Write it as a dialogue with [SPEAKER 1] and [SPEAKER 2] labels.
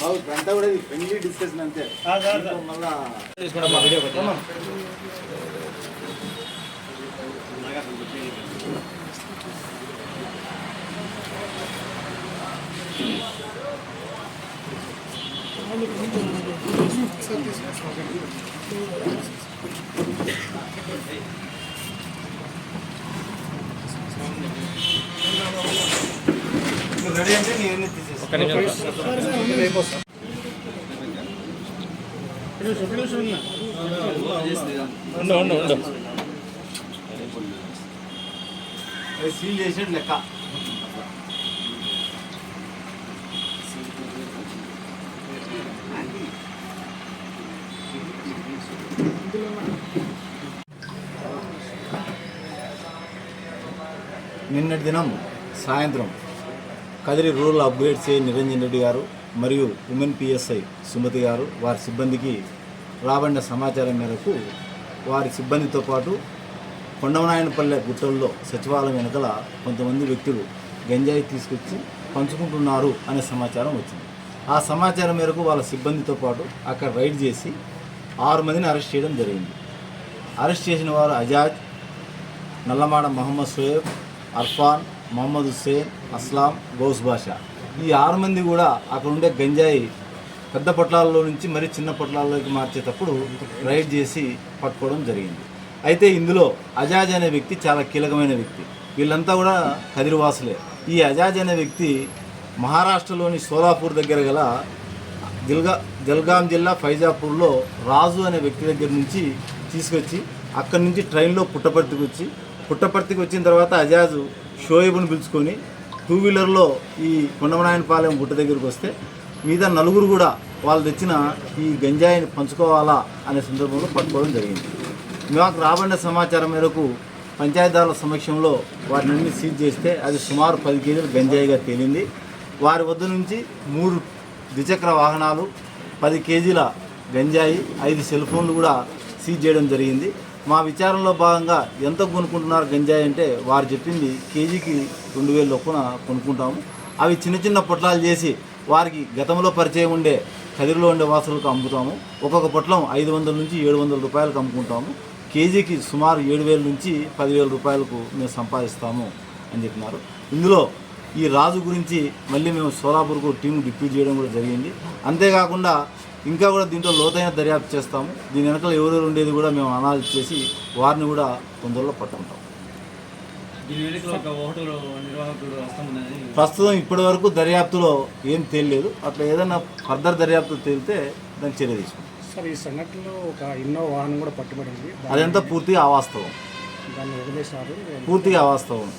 [SPEAKER 1] బాబు ఇప్పుడంతా కూడా ఇది ఫ్రెండ్లీ డిస్కషన్ అంతే ఇంకో మళ్ళా నువ్వు రెడీ అంటే నేను తీసేస్తాను
[SPEAKER 2] ఉండు ఉండు ఉండు
[SPEAKER 1] సీల్ చేసాడు లెక్క నిన్నటి దినం సాయంత్రం కదిరి రూరల్ అప్గ్రేడ్ చే నిరంజన్ రెడ్డి గారు మరియు ఉమెన్ పిఎస్ఐ సుమతి గారు వారి సిబ్బందికి రాబడిన సమాచారం మేరకు వారి సిబ్బందితో పాటు కొండవనాయనపల్లె గుట్టల్లో సచివాలయం వెనకల కొంతమంది వ్యక్తులు గంజాయి తీసుకొచ్చి పంచుకుంటున్నారు అనే సమాచారం వచ్చింది. ఆ సమాచారం మేరకు వాళ్ళ సిబ్బందితో పాటు అక్కడ రైడ్ చేసి ఆరు మందిని అరెస్ట్ చేయడం జరిగింది. అరెస్ట్ చేసిన వారు అజాజ్ నల్లమాడ మహమ్మద్ సోయబ్ అర్ఫాన్ మొహమ్మద్ హుస్సేన్ అస్లాం గౌస్ బాషా. ఈ ఆరు మంది కూడా అక్కడ ఉండే గంజాయి పెద్ద పొట్లాల్లో నుంచి మరి చిన్న పొట్లాల్లోకి మార్చేటప్పుడు రైడ్ చేసి పట్టుకోవడం జరిగింది. అయితే ఇందులో అజాజ్ అనే వ్యక్తి చాలా కీలకమైన వ్యక్తి. వీళ్ళంతా కూడా కదిరివాసులే ఈ అజాజ్ అనే వ్యక్తి మహారాష్ట్రలోని సోలాపూర్ దగ్గర గల దిల్గా జల్గాం జిల్లా ఫైజాపూర్లో రాజు అనే వ్యక్తి దగ్గర నుంచి తీసుకొచ్చి అక్కడి నుంచి ట్రైన్లో పుట్టపర్తికి వచ్చి పుట్టపర్తికి వచ్చిన తర్వాత అజాజు షోయబుని పిలుచుకొని టూ వీలర్లో ఈ కొండమనాయనపాలెం గుట్ట దగ్గరికి వస్తే మిగతా నలుగురు కూడా వాళ్ళు తెచ్చిన ఈ గంజాయిని పంచుకోవాలా అనే సందర్భంలో పట్టుకోవడం జరిగింది. మాకు రాబడిన సమాచారం మేరకు పంచాయతీల సమక్షంలో వాటిని సీజ్ చేస్తే అది సుమారు పది కేజీలు గంజాయిగా తేలింది. వారి వద్ద నుంచి మూడు ద్విచక్ర వాహనాలు పది కేజీల గంజాయి ఐదు సెల్ ఫోన్లు కూడా సీజ్ చేయడం జరిగింది. మా విచారంలో భాగంగా ఎంత కొనుక్కుంటున్నారు గంజాయి అంటే వారు చెప్పింది కేజీకి రెండు వేల లొప్పున కొనుక్కుంటాము అవి చిన్న చిన్న పొట్లాలు చేసి వారికి గతంలో పరిచయం ఉండే కదిరిలో ఉండే వాసులకు అమ్ముతాము. ఒక్కొక్క పొట్లం ఐదు వందల నుంచి ఏడు వందల రూపాయలకు అమ్ముకుంటాము. కేజీకి సుమారు ఏడు వేల నుంచి పదివేల రూపాయలకు మేము సంపాదిస్తాము అని చెప్పినారు. ఇందులో ఈ రాజు గురించి మళ్ళీ మేము సోలాపూర్కు టీం డిప్యూట్ చేయడం కూడా జరిగింది. అంతేకాకుండా ఇంకా కూడా దీంట్లో లోతైన దర్యాప్తు చేస్తాము. దీని వెనకాల ఎవరెవరు ఉండేది కూడా మేము అనాలిసిస్ చేసి వారిని కూడా తొందరలో పట్టుకుంటాం.
[SPEAKER 3] దీని వెనుక ఒక హోటల్ నిర్వాహకుడు వస్తామన్నది
[SPEAKER 1] ప్రస్తుతం ఇప్పటి వరకు దర్యాప్తులో ఏం తేలిలేదు. అట్లా ఏదైనా ఫర్దర్ దర్యాప్తు తేలితే దానికి చర్య తీసుకుంటాం.
[SPEAKER 4] సార్ ఈ సంఘటనలో ఒక వాహనం కూడా పట్టుబడింది.
[SPEAKER 1] అదంతా పూర్తిగా అవాస్తవం.
[SPEAKER 4] దాన్ని వదిలేశారు.
[SPEAKER 1] పూర్తిగా అవాస్తవం.